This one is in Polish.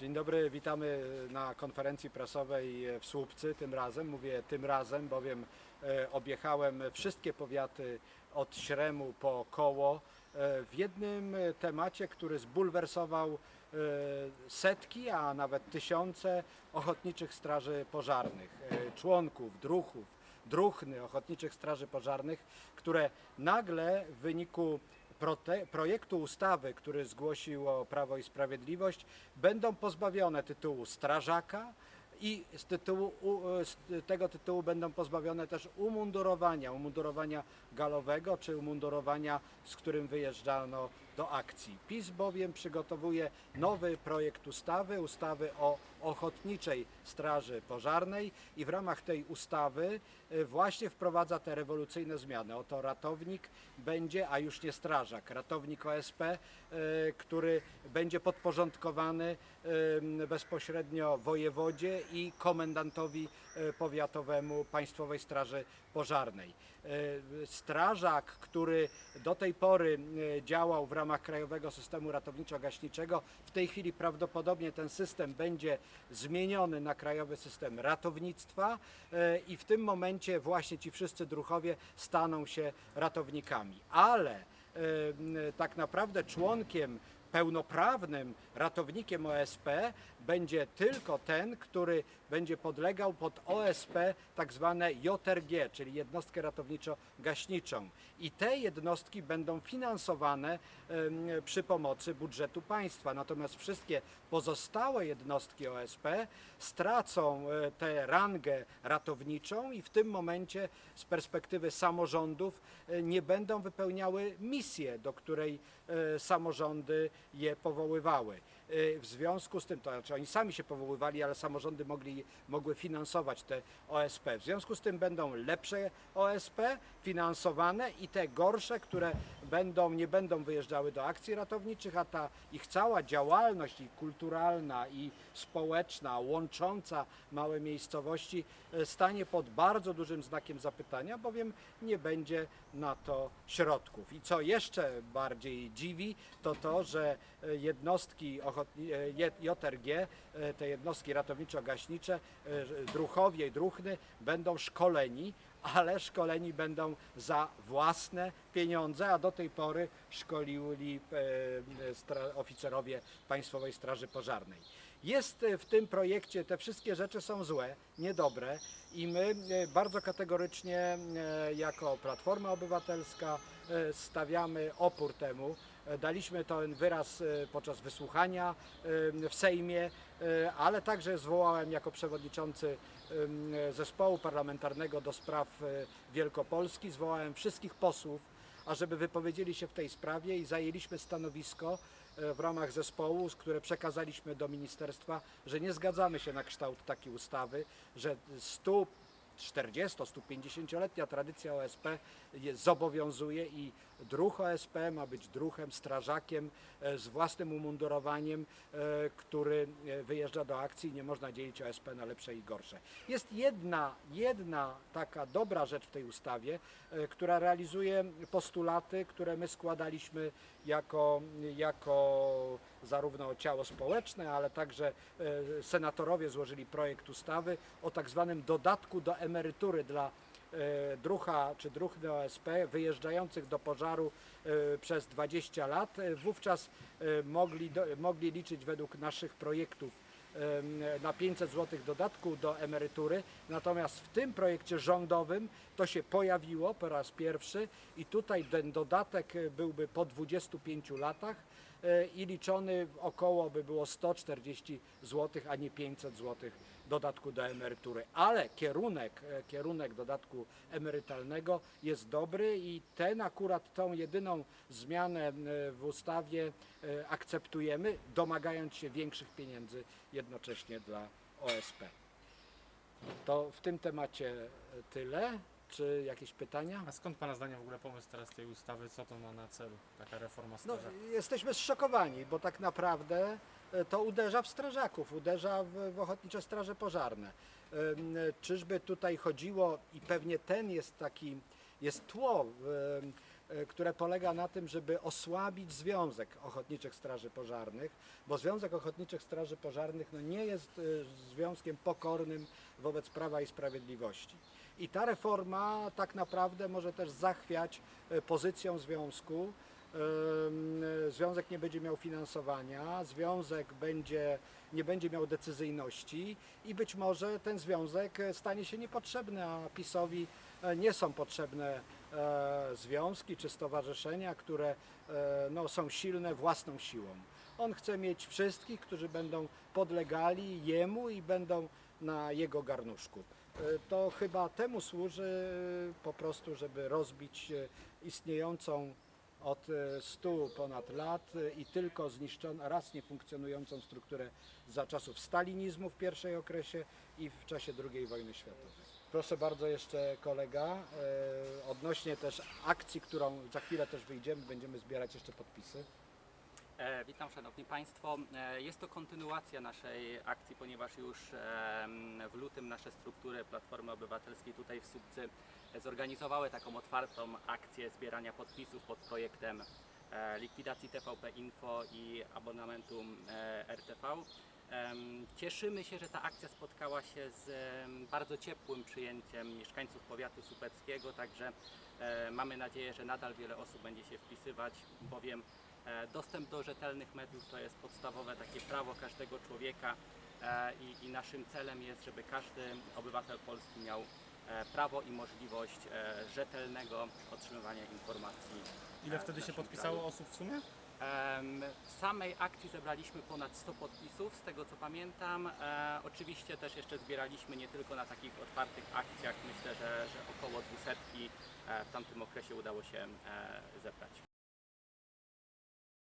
Dzień dobry, witamy na konferencji prasowej w Słupcy tym razem. Mówię tym razem, bowiem e, objechałem wszystkie powiaty od Śremu po Koło e, w jednym e, temacie, który zbulwersował setki, a nawet tysiące ochotniczych straży pożarnych, członków, druhów, druhny ochotniczych straży pożarnych, które nagle w wyniku projektu ustawy, który zgłosiło Prawo i Sprawiedliwość, będą pozbawione tytułu strażaka i z, tytułu, z tego tytułu będą pozbawione też umundurowania, umundurowania galowego czy umundurowania, z którym wyjeżdżano do akcji. PiS bowiem przygotowuje nowy projekt ustawy, ustawy o Ochotniczej Straży Pożarnej i w ramach tej ustawy y, właśnie wprowadza te rewolucyjne zmiany. Oto ratownik będzie, a już nie strażak, ratownik OSP, y, który będzie podporządkowany y, bezpośrednio wojewodzie i komendantowi powiatowemu Państwowej Straży Pożarnej. Strażak, który do tej pory działał w ramach Krajowego Systemu Ratowniczo-Gaśniczego, w tej chwili prawdopodobnie ten system będzie zmieniony na Krajowy System Ratownictwa y, i w tym momencie właśnie ci wszyscy druchowie staną się ratownikami. Ale y, tak naprawdę członkiem pełnoprawnym ratownikiem OSP będzie tylko ten, który będzie podlegał pod OSP tak zwane JRG, czyli jednostkę ratowniczo-gaśniczą. I te jednostki będą finansowane przy pomocy budżetu państwa. Natomiast wszystkie pozostałe jednostki OSP stracą e, tę rangę ratowniczą i w tym momencie z perspektywy samorządów e, nie będą wypełniały misję, do której e, samorządy je powoływały. E, W związku z tym, to znaczy oni sami się powoływali, ale samorządy mogli, mogły finansować te OSP. W związku z tym będą lepsze OSP finansowane i te gorsze, które będą, nie będą wyjeżdżały do akcji ratowniczych, a ta ich cała działalność i kulturalna i społeczna, łącząca małe miejscowości e, stanie pod bardzo dużym znakiem zapytania, bowiem nie będzie na to środków. I co jeszcze bardziej dziwi, to to, że e, jednostki e, JRG, te jednostki ratowniczo-gaśnicze, druchowie i druchny będą szkoleni, ale szkoleni będą za własne pieniądze, a do tej pory szkolili e, oficerowie Państwowej Straży Pożarnej. Jest e, w tym projekcie, te wszystkie rzeczy są złe, niedobre i my e, bardzo kategorycznie jako Platforma Obywatelska stawiamy opór temu. E, Daliśmy ten wyraz e, podczas wysłuchania e, w Sejmie, ale także zwołałem jako przewodniczący zespołu parlamentarnego do spraw Wielkopolski, zwołałem wszystkich posłów, ażeby wypowiedzieli się w tej sprawie i zajęliśmy stanowisko w ramach zespołu, które przekazaliśmy do ministerstwa, że nie zgadzamy się na kształt takiej ustawy, że 100 40-150-letnia tradycja OSP je- zobowiązuje i druh OSP ma być druhem, strażakiem e, z własnym umundurowaniem, e, który e, wyjeżdża do akcji nie można dzielić OSP na lepsze i gorsze. Jest jedna, jedna taka dobra rzecz w tej ustawie, która realizuje postulaty, które my składaliśmy jako, jako zarówno ciało społeczne, ale także senatorowie złożyli projekt ustawy o tak zwanym dodatku do emerytury dla e, drucha czy druhny OSP wyjeżdżających do pożaru e, przez 20 lat. E, Wówczas mogli, mogli liczyć według naszych projektów na 500 zł dodatku do emerytury. Natomiast w tym projekcie rządowym to się pojawiło po raz pierwszy i tutaj ten dodatek byłby po 25 latach i liczony około by było 140 zł, a nie 500 zł dodatku do emerytury. Ale kierunek, e, kierunek dodatku emerytalnego jest dobry i ten akurat tą jedyną zmianę e, w ustawie e, akceptujemy, domagając się większych pieniędzy jednocześnie dla OSP. To w tym temacie tyle. Czy jakieś pytania? A skąd Pana zdaniem w ogóle pomysł teraz tej ustawy? Co to ma na celu? Taka reforma No, strażaków? jesteśmy zszokowani, bo tak naprawdę to uderza w strażaków, uderza w, w ochotnicze straże pożarne. E, Czyżby tutaj chodziło i pewnie ten jest taki, jest tło, e, które polega na tym, żeby osłabić Związek Ochotniczych Straży Pożarnych, bo Związek Ochotniczych Straży Pożarnych no, nie jest e, związkiem pokornym wobec Prawa i Sprawiedliwości. I ta reforma tak naprawdę może też zachwiać e, pozycją związku. Związek nie będzie miał finansowania, związek będzie, nie będzie miał decyzyjności i być może ten związek e, stanie się niepotrzebny, a PiSowi e, nie są potrzebne e, związki czy stowarzyszenia, które no, są silne własną siłą. On chce mieć wszystkich, którzy będą podlegali jemu i będą na jego garnuszku. To chyba temu służy po prostu, żeby rozbić istniejącą od e, 100 ponad lat e, i tylko zniszczoną, raz niefunkcjonującą strukturę za czasów stalinizmu w pierwszej okresie i w czasie II wojny światowej. Proszę bardzo, jeszcze kolega, e, odnośnie też akcji, którą za chwilę też wyjdziemy, będziemy zbierać jeszcze podpisy. E, Witam Szanowni Państwo. E, Jest to kontynuacja naszej akcji, ponieważ już w lutym nasze struktury Platformy Obywatelskiej tutaj w Słupcy zorganizowały taką otwartą akcję zbierania podpisów pod projektem e, likwidacji TVP Info i abonamentu RTV. Cieszymy się, że ta akcja spotkała się z bardzo ciepłym przyjęciem mieszkańców powiatu słupeckiego, także mamy nadzieję, że nadal wiele osób będzie się wpisywać, bowiem Dostęp do rzetelnych mediów to jest podstawowe takie prawo każdego człowieka e, i, i naszym celem jest, żeby każdy obywatel Polski miał e, prawo i możliwość e, rzetelnego otrzymywania informacji. Ile e, wtedy się podpisało kraju. osób w sumie? W samej akcji zebraliśmy ponad 100 podpisów, z tego co pamiętam. E, oczywiście też jeszcze zbieraliśmy nie tylko na takich otwartych akcjach, myślę, że, że około 200 e, w tamtym okresie udało się e, zebrać.